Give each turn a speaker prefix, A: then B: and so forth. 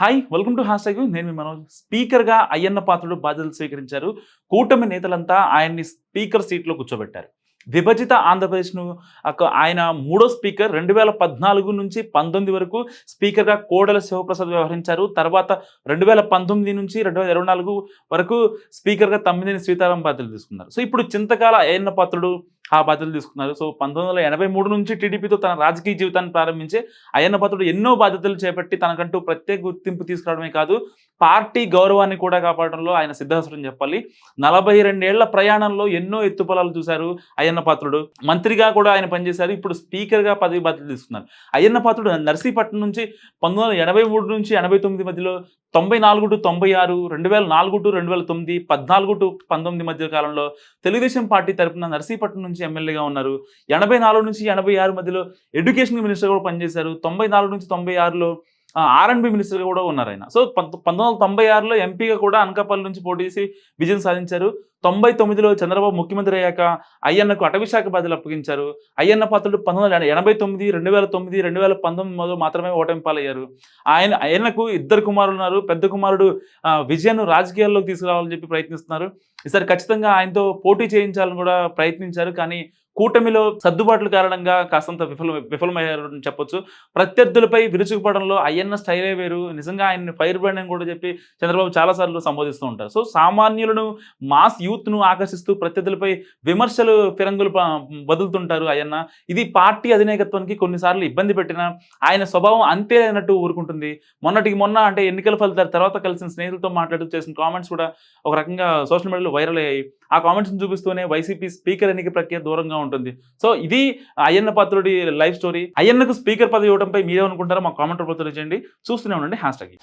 A: Hi welcome to hash నేను మీ మనోజ్. స్పీకర్గా అయ్యన్న పాత్రుడు బాధ్యతలు స్వీకరించారు. కూటమి నేతలంతా ఆయన్ని స్పీకర్ సీట్లో కూర్చోబెట్టారు. విభజిత ఆంధ్రప్రదేశ్ను ఒక- ఆయన మూడో స్పీకర్ రెండు వేల పద్నాలుగు నుంచి పంతొమ్మిది వరకు స్పీకర్గా కోడల శివప్రసాద్ వ్యవహరించారు. తర్వాత రెండు వేల పంతొమ్మిది నుంచి రెండు వేల ఇరవై నాలుగు వరకు స్పీకర్గా తమ్మిదిని సీతారాం బాధ్యతలు తీసుకున్నారు. సో ఇప్పుడు చింతకాల అయ్యన్న పాత్రుడు ఆ బాధ్యతలు తీసుకున్నారు. సో పంతొమ్మిది వందల ఎనభై మూడు నుంచి టీడీపీతో తన రాజకీయ జీవితాన్ని ప్రారంభించి అయ్యన్న పాత్రుడు ఎన్నో బాధ్యతలు చేపట్టి తనకంటూ ప్రత్యేక గుర్తింపు తీసుకురావడమే కాదు పార్టీ గౌరవాన్ని కూడా కాపాడడంలో ఆయన సిద్ధహస్తుని చెప్పాలి. నలభై రెండేళ్ళ ప్రయాణంలో ఎన్నో ఎత్తుపలాలు చూశారు అయ్యన్న పాత్రుడు. మంత్రిగా కూడా ఆయన పనిచేశారు. ఇప్పుడు స్పీకర్గా పదవి బాధ్యతలు తీసుకున్నారు. అయ్యన్న పాత్రుడు నర్సీపట్నం నుంచి పంతొమ్మిది వందల ఎనభై మూడు నుంచి ఎనభై తొమ్మిది మధ్యలో తొంభై నాలుగు టు తొంభై ఆరు రెండు వేల నాలుగు టు రెండు వేల తొమ్మిది పద్నాలుగు టు పంతొమ్మిది మధ్య కాలంలో తెలుగుదేశం పార్టీ తరపున నర్సీపట్నం నుంచి ఎమ్మెల్యేగా ఉన్నారు. ఎనభై నాలుగు నుంచి ఎనభై ఆరు మధ్యలో ఎడ్యుకేషన్ మినిస్టర్ కూడా పనిచేశారు. తొంభై నాలుగు నుంచి తొంభై ఆరులో ఆర్ఎండ్బి మినిస్టర్గా కూడా ఉన్నారు ఆయన. సో పంత పంతొమ్మిది వందల తొంభై ఆరులో ఎంపీగా కూడా అనకాపల్లి నుంచి పోటీ చేసి విజయం సాధించారు. తొంభై తొమ్మిదిలో చంద్రబాబు ముఖ్యమంత్రి అయ్యాక అయ్యన్నకు అటవీశాఖ బాధ్యతలు అప్పగించారు. అయ్యన్న పాత్రుడు పంతొమ్మిది వందల ఎనభై తొమ్మిది రెండు వేల తొమ్మిది రెండు వేల పంతొమ్మిది మాత్రమే ఓటమి పాలయ్యారు ఆయన అయ్యన్నకు ఇద్దరు కుమారులు ఉన్నారు. పెద్ద కుమారుడు ఆ, విజయను రాజకీయాల్లోకి తీసుకురావాలని చెప్పి ప్రయత్నిస్తున్నారు. ఈసారి ఖచ్చితంగా ఆయనతో పోటీ చేయించాలని కూడా ప్రయత్నించారు. కానీ కూటమిలో సర్దుబాట్ల కారణంగా కాస్తంత విఫలం విఫలమయ్యారు చెప్పొచ్చు. ప్రత్యర్థులపై విరుచుకుపడంలో అయ్యన్న స్టైలే వేరు. నిజంగా ఆయన్ని ఫైర్ బ్రాండ్ అని కూడా చెప్పి చంద్రబాబు చాలాసార్లు సంబోధిస్తూ ఉంటారు. సో సామాన్యులను మాస్ యూత్ను ఆకర్షిస్తూ ప్రత్యర్థులపై విమర్శలు ఫిరంగులు వదులుతుంటారు అయ్యన్న. ఇది పార్టీ అధినాయకత్వానికి కొన్నిసార్లు ఇబ్బంది పెట్టినా ఆయన స్వభావం అంతే అన్నట్టు ఊరుకుంటుంది. మొన్నటికి మొన్న అంటే ఎన్నికల ఫలితాల తర్వాత కలిసిన స్నేహితులతో మాట్లాడుతూ చేసిన కామెంట్స్ కూడా ఒక రకంగా సోషల్ మీడియాలో వైరల్ అయ్యాయి. ఆ కామెంట్స్ని చూపిస్తూనే వైసీపీ స్పీకర్ ఎన్నిక ప్రక్రియ దూరంగా ఉంటుంది. సో ఇది అయ్యన్న పాత్రుడి లైఫ్ స్టోరీ. అయ్యన్నకు స్పీకర్ పదవి ఇవ్వడంపై మీరేమనుకుంటారో మా కామెంట్ రూపంలో తెలియజేయండి. చూస్తూనే ఉండండి హ్యాష్ ట్యాగ్.